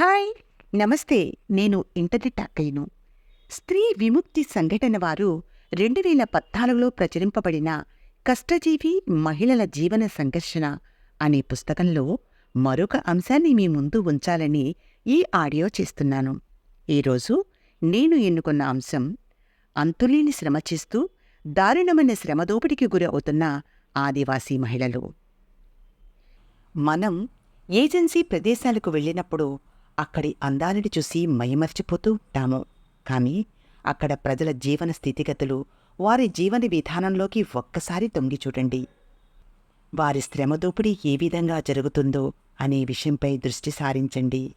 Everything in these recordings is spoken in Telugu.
హాయ్ నమస్తే. నేను ఇంటర్నెట్ అక్కయ్యను. స్త్రీ విముక్తి సంఘటన వారు రెండు వేల పద్నాలుగులో ప్రచురింపబడిన కష్టజీవి మహిళల జీవన సంఘర్షణ అనే పుస్తకంలో మరొక అంశాన్ని మీ ముందు ఉంచాలని ఈ ఆడియో చేస్తున్నాను. ఈరోజు నేను ఎన్నుకున్న అంశం అంతులేని శ్రమ చేస్తూ దారుణమైన శ్రమదోపిడికి గురి అవుతున్న ఆదివాసీ మహిళలు. మనం ఏజెన్సీ ప్రదేశాలకు వెళ్ళినప్పుడు అక్కడి అందాలని చూసి మయమర్చిపోతూ ఉంటాము. కానీ అక్కడ ప్రజల జీవన స్థితిగతులు వారి జీవన విధానంలోకి ఒక్కసారి తొంగి చూడండి. వారి శ్రమదోపిడీ ఏ విధంగా జరుగుతుందో అనే విషయంపై దృష్టి సారించండి.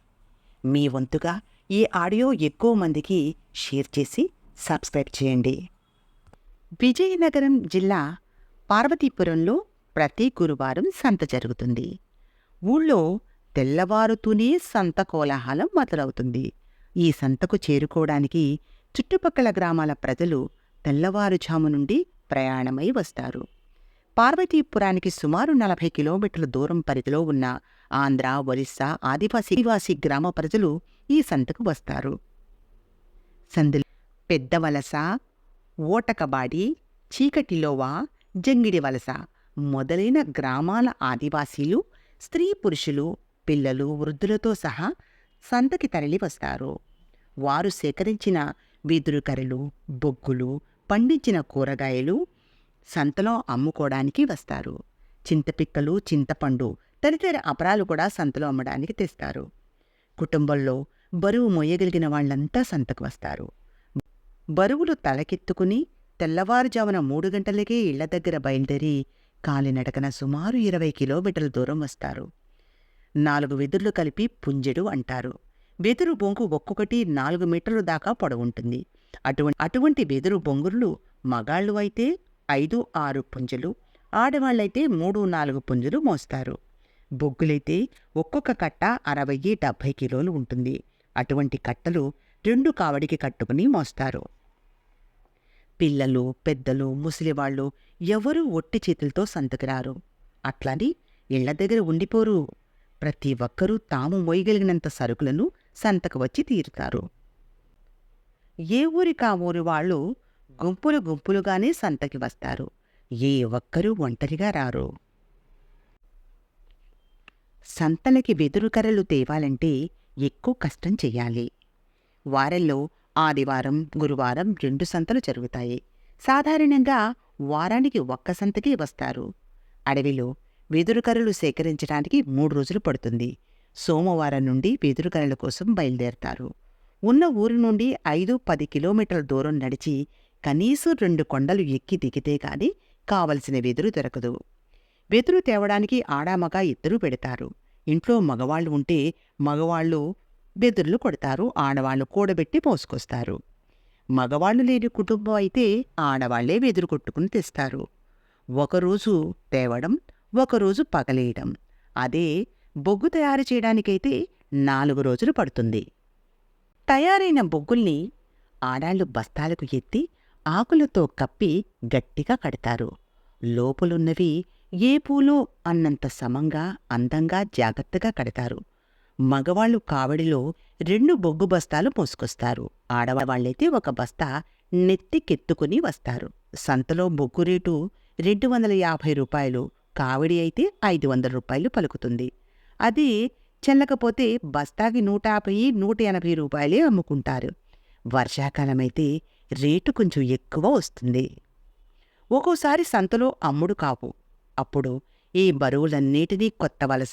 మీ వంతుగా ఈ ఆడియో ఎక్కువ మందికి షేర్ చేసి సబ్స్క్రైబ్ చేయండి. విజయనగరం జిల్లా పార్వతీపురంలో ప్రతి గురువారం సంత జరుగుతుంది. ఊళ్ళో తెల్లవారుతూనే సంత కోలాహలం మొదలవుతుంది. ఈ సంతకు చేరుకోవడానికి చుట్టుపక్కల గ్రామాల ప్రజలు తెల్లవారుజాము నుండి ప్రయాణమై వస్తారు. పార్వతీపురానికి సుమారు నలభై కిలోమీటర్ల దూరం పరిధిలో ఉన్న ఆంధ్ర ఒరిస్సా ఆదివాసీ ఆదివాసీ గ్రామ ప్రజలు ఈ సంతకు వస్తారు. సందులు పెద్ద వలస ఓటకబాడి చీకటిలోవా జంగిడి వలస మొదలైన గ్రామాల ఆదివాసీలు స్త్రీ పురుషులు పిల్లలు వృద్ధులతో సహా సంతకి తరలి వస్తారు వారు సేకరించిన వెదురు కర్రలు బొగ్గులు పండించిన కూరగాయలు సంతలో అమ్ముకోవడానికి వస్తారు. చింతపిక్కలు చింతపండు తదితర అపరాలు కూడా సంతలో అమ్మడానికి తెస్తారు. కుటుంబంలో బరువు మోయగలిగిన వాళ్ళంతా సంతకు వస్తారు. బరువులు తలకెత్తుకుని తెల్లవారుజామున మూడు గంటలకే ఇళ్ళ దగ్గర బయలుదేరి కాలినడకన సుమారు ఇరవై కిలోమీటర్ల దూరం వస్తారు. నాలుగు వెదుర్లు కలిపి పుంజెడు అంటారు. వెదురు బొంగు ఒక్కొక్కటి నాలుగు మీటర్లు దాకా పొడవుంటుంది. అటువంటి అటువంటి వెదురు బొంగుర్లు మగాళ్ళు అయితే ఐదు ఆరు పుంజలు ఆడవాళ్ళైతే మూడు నాలుగు పుంజలు మోస్తారు. బొగ్గులైతే ఒక్కొక్క కట్ట అరవై డెబ్భై కిలోలు ఉంటుంది. అటువంటి కట్టలు రెండు కావడికి కట్టుకుని మోస్తారు. పిల్లలు పెద్దలు ముసలివాళ్ళు ఎవరూ ఒట్టి చేతులతో సంతకిరారు. అట్లాని ఇళ్ళ దగ్గర ఉండిపోరు. ప్రతి ఒక్కరూ తాము మోయగలిగినంత సరుకులను సంతకు వచ్చి తీరుతారు. ఏ ఊరికి ఆ ఊరి వాళ్ళు గుంపులు గుంపులుగానే సంతకి వస్తారు. ఏ ఒక్కరూ ఒంటరిగా రారు. సంతలకి వెదురు కర్రలు తేవాలంటే ఎక్కువ కష్టం చెయ్యాలి వారంలో ఆదివారం గురువారం రెండు సంతలు జరుగుతాయి. సాధారణంగా వారానికి ఒక్క సంతకి వస్తారు. అడవిలో వెదురుకరలు సేకరించడానికి మూడు రోజులు పడుతుంది. సోమవారం నుండి వెదురుకరల కోసం బయలుదేరతారు. ఉన్న ఊరి నుండి ఐదు పది కిలోమీటర్ల దూరం నడిచి కనీసం రెండు కొండలు ఎక్కి దిగితే గాని కావలసిన వెదురు దొరకదు. వెదురు తేవడానికి ఆడామగ ఇద్దరూ పెడతారు. ఇంట్లో మగవాళ్ళు ఉంటే మగవాళ్ళు బెదుర్లు కొడతారు ఆడవాళ్ళు కూడబెట్టి మోసుకొస్తారు. మగవాళ్ళు లేని కుటుంబం అయితే ఆడవాళ్ళే వెదురు కొట్టుకుని తెస్తారు. ఒకరోజు తేవడం ఒకరోజు పగలేయడం. అదే బొగ్గు తయారు చేయడానికైతే నాలుగు రోజులు పడుతుంది. తయారైన బొగ్గుల్ని ఆడాళ్ళు బస్తాలకు ఎత్తి ఆకులతో కప్పి గట్టిగా కడతారు. లోపలున్నవి ఏ పూలో అన్నంత సమంగా అందంగా జాగ్రత్తగా కడతారు. మగవాళ్ళు కావడిలో రెండు బొగ్గు బస్తాలు మోసుకొస్తారు. ఆడవాళ్ళైతే ఒక బస్తా నెత్తికెత్తుకుని వస్తారు. సంతలో బొగ్గు రేటు రెండు వందల యాభై రూపాయలు కావిడి అయితే ఐదు వందల రూపాయలు పలుకుతుంది. అది చెల్లకపోతే బస్తాకి నూట యాభై నూట ఎనభై రూపాయలే అమ్ముకుంటారు. వర్షాకాలమైతే రేటు కొంచెం ఎక్కువ వస్తుంది. ఒక్కోసారి సంతలో అమ్ముడు కావు. అప్పుడు ఈ బరువులన్నిటినీ కొత్త వలస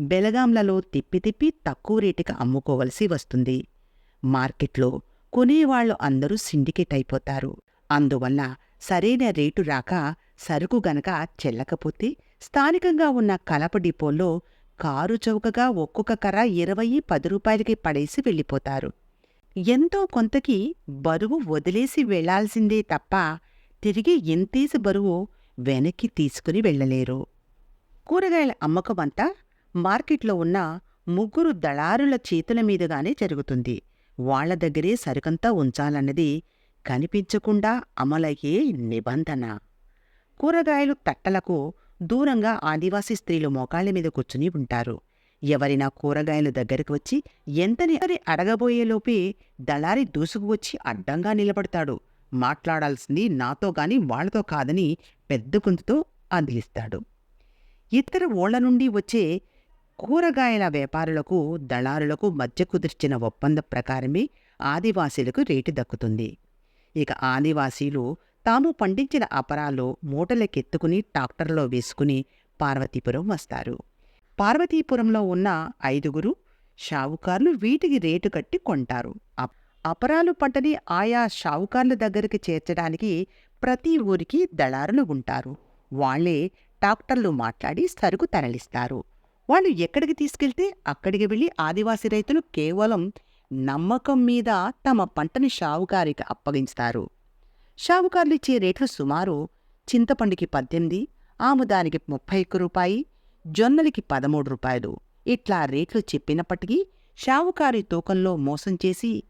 బెలగాంలలో తిప్పి తిప్పి తక్కువ రేటుకి అమ్ముకోవలసి వస్తుంది. మార్కెట్లో కొనేవాళ్ళు అందరూ సిండికేట్ అయిపోతారు. అందువల్ల సరైన రేటు రాక సరుకు గనక చెల్లకపోతే స్థానికంగా ఉన్న కలప డిపోల్లో కారు చౌకగా ఒక్కొక్క కర ఇరవై పది రూపాయలకి పడేసి వెళ్ళిపోతారు. ఎంతో కొంతకి బరువు వదిలేసి వెళ్ళాల్సిందే తప్ప తిరిగి ఎంతేసి బరువు వెనక్కి తీసుకుని వెళ్ళలేరు. కూరగాయల అమ్మకమంతా మార్కెట్లో ఉన్న ముగ్గురు దళారుల చేతుల మీదుగానే జరుగుతుంది. వాళ్ళ దగ్గరే సరుకంతా ఉంచాలన్నది కనిపించకుండా అమలయ్యే నిబంధన. కూరగాయలు తట్టలకు దూరంగా ఆదివాసీ స్త్రీలు మోకాళ్ళ మీద కూర్చుని ఉంటారు. ఎవరైనా కూరగాయల దగ్గరకు వచ్చి ఎంతని అని అడగబోయేలోపే దళారి దూసుకు వచ్చి అడ్డంగా నిలబడతాడు. మాట్లాడాల్సింది నాతో గాని వాళ్ళతో కాదని పెద్ద గొంతుతో అందిలిస్తాడు ఇతర ఓళ్ళ నుండి వచ్చే కూరగాయల వ్యాపారులకు దళారులకు మధ్య కుదిర్చిన ఒప్పంద ప్రకారమే ఆదివాసీలకు రేటు దక్కుతుంది. ఇక ఆదివాసీలు తాము పండించిన అపరాలు మూటలకెత్తుకుని ట్రాక్టర్లో వేసుకుని పార్వతీపురం వస్తారు. పార్వతీపురంలో ఉన్న ఐదుగురు షావుకార్లు వీటికి రేటు కట్టి కొంటారు. అపరాలు పంటని ఆయా షావుకార్ల దగ్గరికి చేర్చడానికి ప్రతి ఊరికి దళారులు ఉంటారు. వాళ్ళే ట్రాక్టర్లు మాట్లాడి సరుకు తరలిస్తారు. వాళ్ళు ఎక్కడికి తీసుకెళ్తే అక్కడికి వెళ్ళి ఆదివాసీ రైతులు కేవలం నమ్మకం మీద తమ పంటని షావుకారికి అప్పగించుతారు. షావుకార్లిచ్చే రేట్లు సుమారు చింతపండుకి పద్దెనిమిది ఆముదానికి ముప్పై ఒక్క రూపాయి జొన్నలకి పదమూడు రూపాయలు. ఇట్లా రేట్లు చెప్పినప్పటికీ షావుకారి తూకంలో మోసం చేసి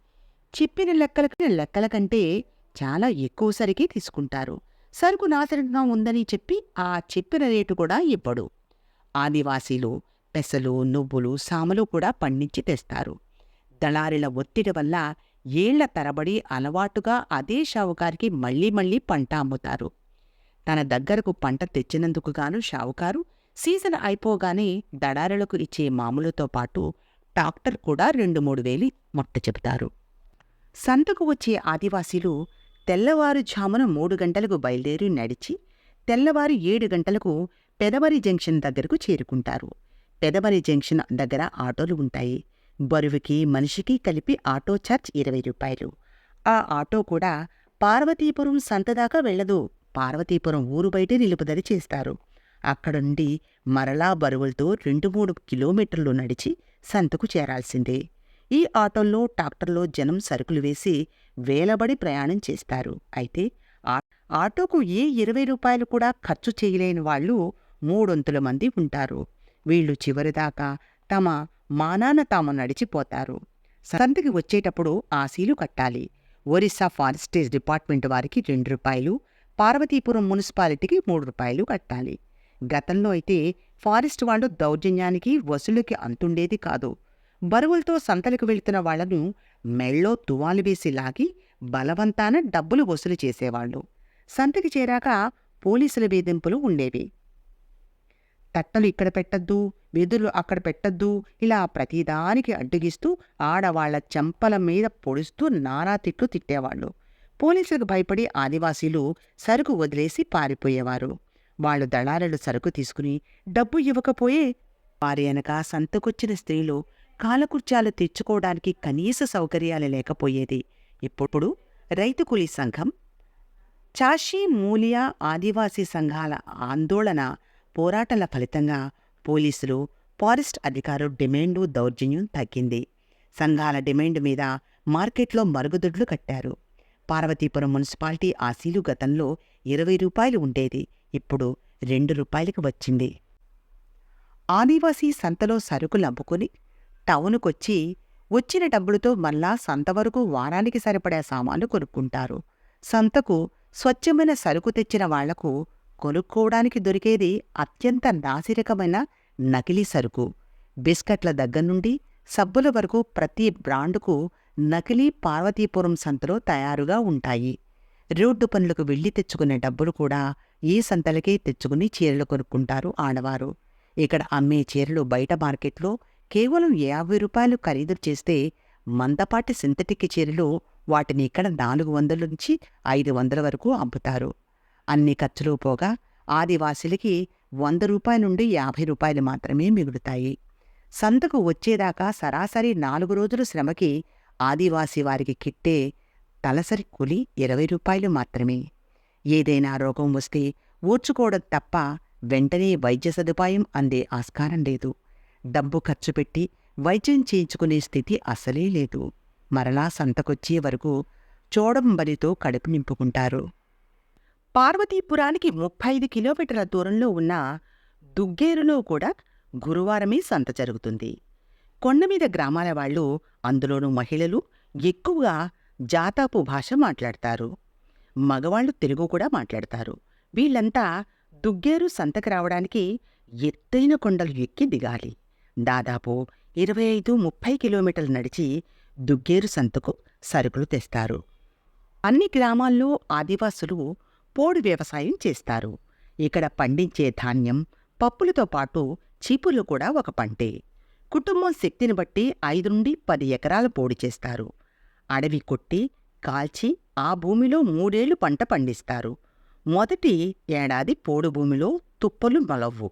చెప్పిన లెక్కలకి లెక్కల కంటే చాలా ఎక్కువ సరికి తీసుకుంటారు. సరుకు నాశనంగా ఉందని చెప్పి ఆ చెప్పిన రేటు కూడా ఇవ్వడు. ఆదివాసీలు పెసలు నువ్వులు సామలు కూడా పండించి తెస్తారు. దళారిల ఒత్తిడి వల్ల ఏళ్ళ తరబడి అలవాటుగా అదే షావుకారికి మళ్ళీ మళ్ళీ పంట అమ్ముతారు. తన దగ్గరకు పంట తెచ్చినందుకు గాను షావుకారు సీజన్ అయిపోగానే దడారులకు ఇచ్చే మామూలుతో పాటు డాక్టర్ కూడా రెండు మూడు వేలు మొట్ట చెబుతారు. సంతకు వచ్చే ఆదివాసీలు తెల్లవారుజామున మూడు గంటలకు బయలుదేరి నడిచి తెల్లవారు ఏడు గంటలకు పెదవరి జంక్షన్ దగ్గరకు చేరుకుంటారు. పెదవరి జంక్షన్ దగ్గర ఆటోలు ఉంటాయి. బరువుకి మనిషికి కలిపి ఆటో ఛార్జ్ ఇరవై రూపాయలు. ఆ ఆటో కూడా పార్వతీపురం సంత దాకా వెళ్ళదు. పార్వతీపురం ఊరు బయటే నిలుపుదల చేస్తారు. అక్కడుండి మరలా బరువులతో రెండు మూడు కిలోమీటర్లు నడిచి సంతకు చేరాల్సిందే. ఈ ఆటోల్లో ట్రాక్టర్లో జనం సరుకులు వేసి వేలబడి ప్రయాణం చేస్తారు. అయితే ఆటోకు ఏ ఇరవై రూపాయలు కూడా ఖర్చు చేయలేని వాళ్ళు మూడొంతుల మంది ఉంటారు. వీళ్ళు చివరిదాకా తమ మానాన తాము నడిచిపోతారు. సంతకి వచ్చేటప్పుడు ఆశీలు కట్టాలి. ఒరిస్సా ఫారెస్టేజ్ డిపార్ట్మెంట్ వారికి రెండు రూపాయలు పార్వతీపురం మున్సిపాలిటీకి మూడు రూపాయలు కట్టాలి. గతంలో అయితే ఫారెస్ట్ వాళ్ళు దౌర్జన్యానికి వసూలుకి అంతుండేది కాదు. బరువులతో సంతలకు వెళ్తున్న వాళ్ళను మెళ్ళో తువాలు వేసి లాగి బలవంతాన డబ్బులు వసూలు చేసేవాళ్ళు. సంతకి చేరాక పోలీసుల వేధింపులు ఉండేవి. తట్టలు ఇక్కడ పెట్టద్దు వెదులు అక్కడ పెట్టద్దు ఇలా ప్రతిదానికి అడ్డుగిస్తూ ఆడవాళ్ళ చెంపల మీద పొడుస్తూ నానా తిట్లు తిట్టేవాళ్ళు. పోలీసులకు భయపడి ఆదివాసీలు సరుకు వదిలేసి పారిపోయేవారు. వాళ్ళు దళారులు సరుకు తీసుకుని డబ్బు ఇవ్వకపోయే వారి వెనక సంతకొచ్చిన స్త్రీలు కాలకుర్చాలు తెచ్చుకోవడానికి కనీస సౌకర్యాలు లేకపోయేది. ఇప్పుడు రైతు కూలీ సంఘం చాషీ మూలియా ఆదివాసీ సంఘాల ఆందోళన పోరాటాల ఫలితంగా పోలీసులు ఫారెస్ట్ అధికారులు డిమాండు దౌర్జన్యం తగ్గింది. సంఘాల డిమాండ్ మీద మార్కెట్లో మరుగుదొడ్లు కట్టారు. పార్వతీపురం మున్సిపాలిటీ ఆశీలు గతంలో ఇరవై రూపాయలు ఉండేది. ఇప్పుడు రెండు రూపాయలకు వచ్చింది. ఆదివాసీ సంతలో సరుకులు అమ్ముకుని టౌనుకొచ్చి వచ్చిన డబ్బులతో మళ్ళా సంత వరకు వారానికి సరిపడే సామాన్లు కొనుక్కుంటారు. సంతకు స్వచ్ఛమైన సరుకు తెచ్చిన వాళ్ళకు కొనుక్కోవడానికి దొరికేది అత్యంత నాసిరకమైన నకిలీ సరుకు. బిస్కట్ల దగ్గర నుండి సబ్బుల వరకు ప్రతి బ్రాండుకు నకిలీ పార్వతీపురం సంతలో తయారుగా ఉంటాయి. రోడ్డు పనులకు వెళ్ళి తెచ్చుకునే డబ్బులు కూడా ఈ సంతలకే తెచ్చుకుని చీరలు కొనుక్కుంటారు ఆడవారు. ఇక్కడ అమ్మే చీరలు బయట మార్కెట్లో కేవలం యాభై రూపాయలు ఖరీదు చేస్తే మందపాటి సింథటిక్ చీరలు వాటిని ఇక్కడ నాలుగు వందల నుంచి ఐదు వందల వరకు అమ్ముతారు. అన్ని ఖర్చులు పోగా ఆదివాసులకి వంద రూపాయల నుండి యాభై రూపాయలు మాత్రమే మిగులుతాయి. సంతకు వచ్చేదాకా సరాసరి నాలుగు రోజుల శ్రమకి ఆదివాసీ వారికి కిట్టే తలసరి కూలి ఇరవై రూపాయలు మాత్రమే. ఏదైనా రోగం వస్తే ఓర్చుకోవడం తప్ప వెంటనే వైద్య సదుపాయం అందే ఆస్కారం లేదు. డబ్బు ఖర్చు పెట్టి వైద్యం చేయించుకునే స్థితి అసలే లేదు. మరలా సంతకొచ్చే వరకు చోడంబరితో కడుపు నింపుకుంటారు. పార్వతీపురానికి ముప్పై ఐదు కిలోమీటర్ల దూరంలో ఉన్న దుగ్గేరులో కూడా గురువారమే సంత జరుగుతుంది. కొండమీద గ్రామాల వాళ్ళు అందులోనూ మహిళలు ఎక్కువగా జాతాపు భాష మాట్లాడతారు. మగవాళ్ళు తెలుగు కూడా మాట్లాడతారు. వీళ్ళంతా దుగ్గేరు సంతకు రావడానికి ఎత్తైన కొండలు ఎక్కి దిగాలి. దాదాపు ఇరవై ఐదు ముప్పై కిలోమీటర్లు నడిచి దుగ్గేరు సంతకు సరుకులు తెస్తారు. అన్ని గ్రామాల్లో ఆదివాసులు పోడు వ్యవసాయం చేస్తారు. ఇక్కడ పండించే ధాన్యం పప్పులతో పాటు చీపులు కూడా ఒక పంటే. కుటుంబం శక్తిని బట్టి ఐదు నుండి పది ఎకరాలు పోడు చేస్తారు. అడవి కొట్టి కాల్చి ఆ భూమిలో మూడేళ్ళు పంట పండిస్తారు. మొదటి ఏడాది పోడు భూమిలో తుప్పలు మొలవ్వు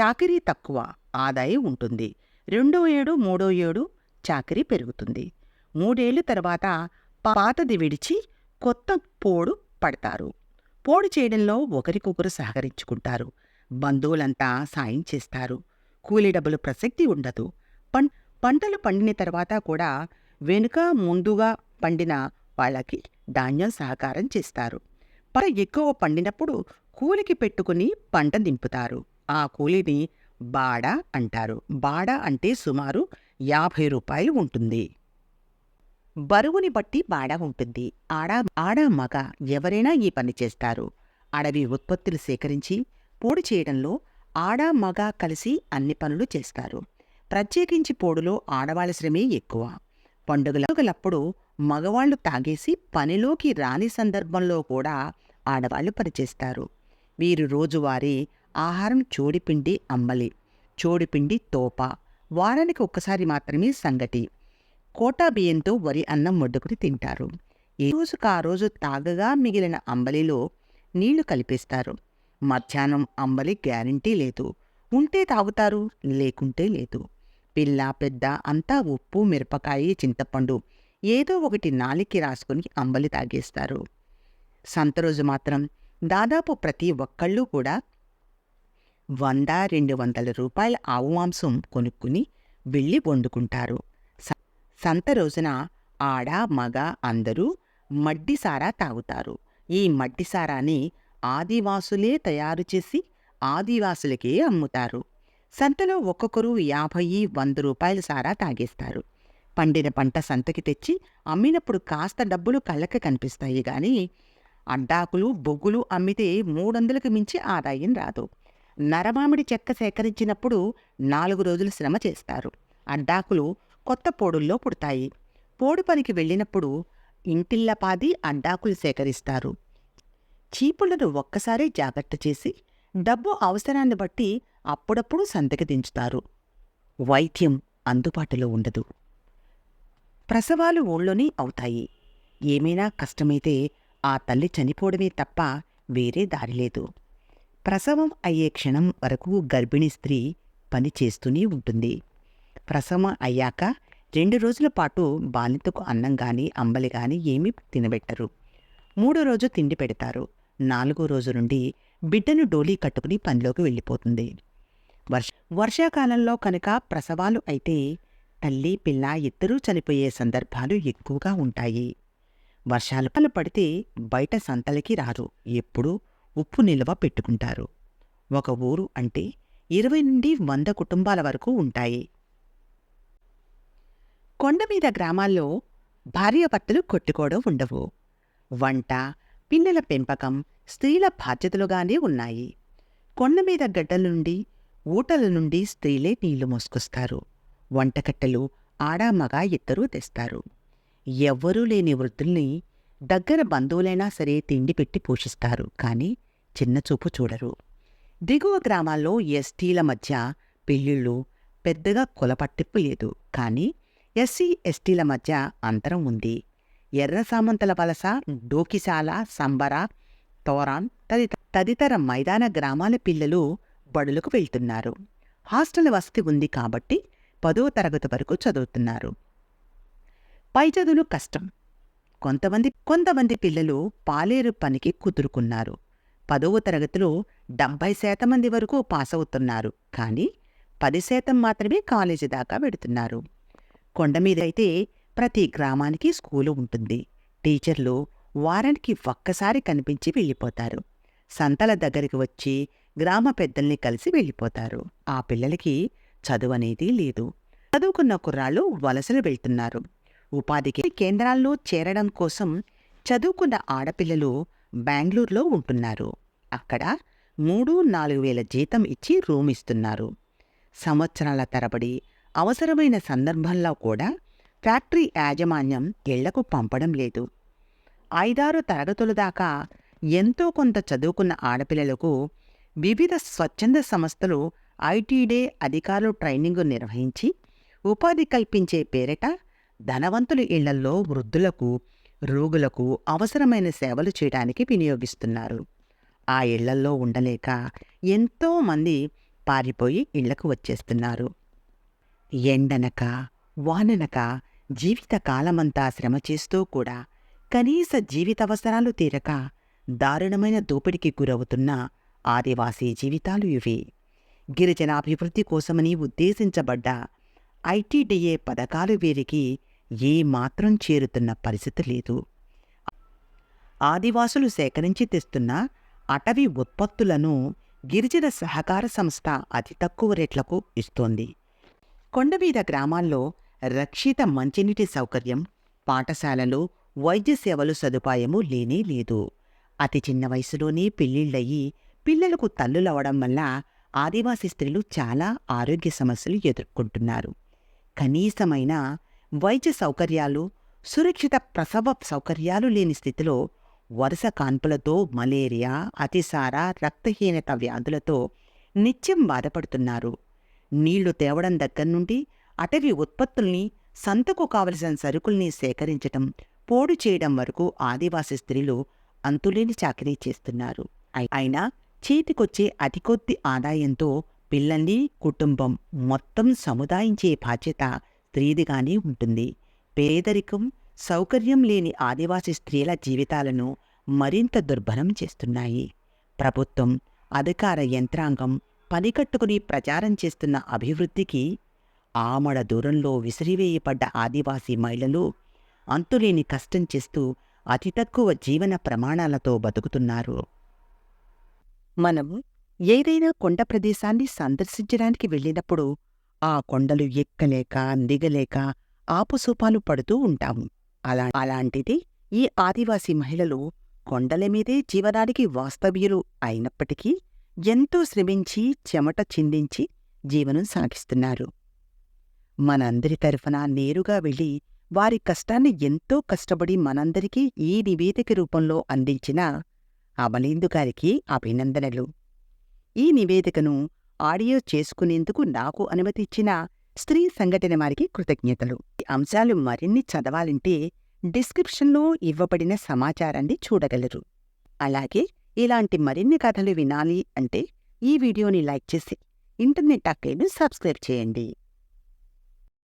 చాకిరీ తక్కువ ఆదాయం ఉంటుంది. రెండో ఏడు మూడో ఏడు చాకిరీ పెరుగుతుంది. మూడేళ్ళ తర్వాత పాతది విడిచి కొత్త పోడు పడతారు. పోడు చేయడంలో ఒకరికొకరు సహకరించుకుంటారు. బంధువులంతా సాయం చేస్తారు. కూలీ డబ్బులు ప్రసక్తి ఉండదు. పం పంటలు పండిన తర్వాత కూడా వెనుక ముందుగా పండిన వాళ్ళకి ధాన్యం సహకారం చేస్తారు. పంట ఎక్కువ పండినప్పుడు కూలికి పెట్టుకుని పంట దింపుతారు. ఆ కూలిని బాడ అంటారు. బాడ అంటే సుమారు యాభై రూపాయలు ఉంటుంది. బరువుని బట్టి బాడ ఉంటుంది. ఆడ ఆడ మగ ఎవరైనా ఈ పని చేస్తారు. అడవి ఉత్పత్తులు సేకరించి పోడు చేయడంలో ఆడ మగ కలిసి అన్ని పనులు చేస్తారు. ప్రత్యేకించి పోడులో ఆడవాళ్ళ శ్రమే ఎక్కువ. పండుగలప్పుడు మగవాళ్ళు తాగేసి పనిలోకి రాని సందర్భంలో కూడా ఆడవాళ్ళు పనిచేస్తారు. వీరు రోజువారీ ఆహారం చోడిపిండి అమ్మలి చోడిపిండి తోప వారానికి ఒక్కసారి మాత్రమే సంగటి. కోటా బియ్యంతో వరి అన్నం వండుకుని తింటారు. ఏ రోజుకు ఆ రోజు తాగగా మిగిలిన అంబలిలో నీళ్ళు కలిపేస్తారు. మధ్యాహ్నం అంబలి గ్యారంటీ లేదు. ఉంటే తాగుతారు లేకుంటే లేదు. పిల్ల పెద్ద అంతా ఉప్పు మిరపకాయ చింతపండు ఏదో ఒకటి నాలికి రాసుకుని అంబలి తాగేస్తారు. సంత రోజు మాత్రం దాదాపు ప్రతి ఒక్కళ్ళు కూడా వంద రెండు వందల రూపాయల ఆవు మాంసం కొనుక్కుని వెళ్ళి వండుకుంటారు. సంత రోజున ఆడ మగ అందరూ మడ్డిసారా తాగుతారు. ఈ మడ్డిసారాని ఆదివాసులే తయారు చేసి ఆదివాసులకే అమ్ముతారు. సంతలో ఒక్కొక్కరు యాభై వంద రూపాయల సారా తాగేస్తారు. పండిన పంట సంతకి తెచ్చి అమ్మినప్పుడు కాస్త డబ్బులు కళ్ళకి కనిపిస్తాయి కానీ అడ్డాకులు బొగ్గులు అమ్మితే మూడొందలకు మించి ఆదాయం రాదు. నరమామిడి చెక్క సేకరించినప్పుడు నాలుగు రోజులు శ్రమ చేస్తారు. అడ్డాకులు కొత్త పోడుల్లో పుడతాయి. పోడు పనికి వెళ్ళినప్పుడు ఇంటిల్లపాది అండాకులు సేకరిస్తారు. చీపులను ఒక్కసారి జాగ్రత్త చేసి డబ్బు అవసరాన్ని బట్టి అప్పుడప్పుడు సంతకి దించుతారు. వైద్యం అందుబాటులో ఉండదు. ప్రసవాలు ఊళ్ళోనే అవుతాయి. ఏమైనా కష్టమైతే ఆ తల్లి చనిపోవడమే తప్ప వేరే దారి లేదు. ప్రసవం అయ్యే క్షణం వరకు గర్భిణీ స్త్రీ పని చేస్తూనే ఉంటుంది. ప్రసవం అయ్యాక రెండు రోజుల పాటు బాలింతకు అన్నం కానీ అంబలి కానీ ఏమీ తినబెట్టరు. మూడో రోజు తిండి పెడతారు. నాలుగో రోజు నుండి బిడ్డను డోలీ కట్టుకుని పనిలోకి వెళ్ళిపోతుంది. వర్ష వర్షాకాలంలో కనుక ప్రసవాలు అయితే తల్లి పిల్ల ఇద్దరూ చనిపోయే సందర్భాలు ఎక్కువగా ఉంటాయి. వర్షాలు పడితే బయట సంతలకి రారు. ఎప్పుడూ ఉప్పు నిల్వ పెట్టుకుంటారు. ఒక ఊరు అంటే ఇరవై నుండి వంద కుటుంబాల వరకు ఉంటాయి. కొండమీద గ్రామాల్లో భార్యాభర్తలు కొట్టుకోవడం ఉండవు. వంట పిల్లల పెంపకం స్త్రీల బాధ్యతలుగానే ఉన్నాయి. కొండమీద గడ్డల నుండి ఊటల నుండి స్త్రీలే నీళ్ళు మోసుకొస్తారు. వంటకట్టెలు ఆడా మగ ఇద్దరూ తెస్తారు. ఎవ్వరూ లేని వృద్ధుల్ని దగ్గర బంధువులైనా సరే తిండి పెట్టి పోషిస్తారు కానీ చిన్న చూపు చూడరు. దిగువ గ్రామాల్లో ఎస్టీల మధ్య పెళ్ళిళ్ళు పెద్దగా కులపట్టింపు లేదు కానీ ఎస్సీ ఎస్టీల మధ్య అంతరం ఉంది. ఎర్ర సామంతల వలస డోకిశాల సంబర తోరాన్ తదిత తదితర మైదాన గ్రామాల పిల్లలు బడులకు వెళ్తున్నారు. హాస్టల్ వసతి ఉంది కాబట్టి పదో తరగతి వరకు చదువుతున్నారు. పై చదువులు కష్టం. కొంతమంది కొంతమంది పిల్లలు పాలేరు పనికి కుదురుకున్నారు. పదవ తరగతిలో డెబ్బై శాతం మంది వరకు పాస్ అవుతున్నారు కానీ పది శాతం మాత్రమే కాలేజీ దాకా వెడుతున్నారు. కొండమీద అయితే ప్రతి గ్రామానికి స్కూలు ఉంటుంది. టీచర్లు వారానికి ఒక్కసారి కనిపించి వెళ్ళిపోతారు. సంతల దగ్గరికి వచ్చి గ్రామ పెద్దల్ని కలిసి వెళ్ళిపోతారు. ఆ పిల్లలకి చదువు అనేది లేదు. చదువుకున్న కుర్రాళ్ళు వలసలు వెళ్తున్నారు. ఉపాధికి కేంద్రాల్లో చేరడం కోసం చదువుకున్న ఆడపిల్లలు బెంగళూరులో ఉంటున్నారు. అక్కడ మూడు నాలుగు వేల జీతం ఇచ్చి రూమ్ ఇస్తున్నారు. సంవత్సరాల తరబడి అవసరమైన సందర్భంలో కూడా ఫ్యాక్టరీ యాజమాన్యం ఇళ్ళకు పంపడం లేదు. ఐదారు తరగతుల దాకా ఎంతో కొంత చదువుకున్న ఆడపిల్లలకు వివిధ స్వచ్ఛంద సంస్థలు ఐటీడే అధికారులు ట్రైనింగ్ నిర్వహించి ఉపాధి కల్పించే పేరిట ధనవంతుల ఇళ్ళల్లో వృద్ధులకు రోగులకు అవసరమైన సేవలు చేయడానికి వినియోగిస్తున్నారు. ఆ ఇళ్ళల్లో ఉండలేక ఎంతో మంది పారిపోయి ఇళ్ళకు వచ్చేస్తున్నారు. ఎండనక వాననక జీవిత కాలమంతా శ్రమ చేస్తూ కూడా కనీస జీవితావసరాలు తీరక దారుణమైన దోపిడికి గురవుతున్న ఆదివాసీ జీవితాలు ఇవి. గిరిజనాభివృద్ధి కోసమని ఉద్దేశించబడ్డ ఐటీడీఏ పథకాలు వీరికి ఏమాత్రం చేరుతున్న పరిస్థితి లేదు. ఆదివాసులు సేకరించి తెస్తున్న అటవీ ఉత్పత్తులను గిరిజన సహకార సంస్థ అతి తక్కువ రేట్లకు ఇస్తోంది. కొండమీద గ్రామాల్లో రక్షిత మంచినీటి సౌకర్యం పాఠశాలలు వైద్య సేవలు సదుపాయము లేనే లేదు. అతి చిన్న వయసులోనే పెళ్ళిళ్ళయి పిల్లలకు తల్లులవడం వల్ల ఆదివాసీ స్త్రీలు చాలా ఆరోగ్య సమస్యలు ఎదుర్కొంటున్నారు. కనీసమైన వైద్య సౌకర్యాలు సురక్షిత ప్రసవ సౌకర్యాలు లేని స్థితిలో వరుస కాన్పులతో మలేరియా అతిసార రక్తహీనత వ్యాధులతో నిత్యం బాధపడుతున్నారు. నీళ్ళు తేవడం దగ్గర నుండి అటవీ ఉత్పత్తుల్ని సంతకు కావలసిన సరుకుల్ని సేకరించటం పోడు చేయడం వరకు ఆదివాసీ స్త్రీలు అంతులేని చాకరీ చేస్తున్నారు. అయినా చేతికొచ్చే అతి కొద్ది ఆదాయంతో పిల్లల్ని కుటుంబం మొత్తం సముదాయించే బాధ్యత స్త్రీదిగానే ఉంటుంది. పేదరికం సౌకర్యం లేని ఆదివాసీ స్త్రీల జీవితాలను మరింత దుర్భరం చేస్తున్నాయి. ప్రభుత్వం అధికార యంత్రాంగం పనికట్టుకుని ప్రచారం చేస్తున్న అభివృద్ధికి ఆమడ దూరంలో విసిరివేయబడ్డ ఆదివాసీ మహిళలు అంతులేని కష్టం చేస్తూ అతి తక్కువ జీవన ప్రమాణాలతో బతుకుతున్నారు. మనం ఏదైనా కొండ ప్రదేశాన్ని సందర్శించడానికి వెళ్ళినప్పుడు ఆ కొండలు ఎక్కలేక దిగలేక ఆపుసూపాలు పడుతూ ఉంటాము. అలా అలాంటిది ఈ ఆదివాసీ మహిళలు కొండల మీదే జీవనానికి వాస్తవ్యులు అయినప్పటికీ ఎంతో శ్రమించి చెమట చిందించి జీవనం సాగిస్తున్నారు. మనందరి తరఫున నేరుగా వెళ్ళి వారి కష్టాన్ని ఎంతో కష్టపడి మనందరికీ ఈ నివేదిక రూపంలో అందించిన అమలేందు గారికి అభినందనలు. ఈ నివేదికను ఆడియో చేసుకునేందుకు నాకు అనుమతి ఇచ్చిన స్త్రీ సంఘటన వారికి కృతజ్ఞతలు. ఈ అంశాలు మరిన్ని చదవాలంటే డిస్క్రిప్షన్లో ఇవ్వబడిన సమాచారాన్ని చూడగలరు. అలాగే ఇలాంటి మరిన్ని కథలు వినాలి అంటే ఈ వీడియోని లైక్ చేసి ఇంటర్నెట్ అక్కయ్యను సబ్స్క్రైబ్ చేయండి.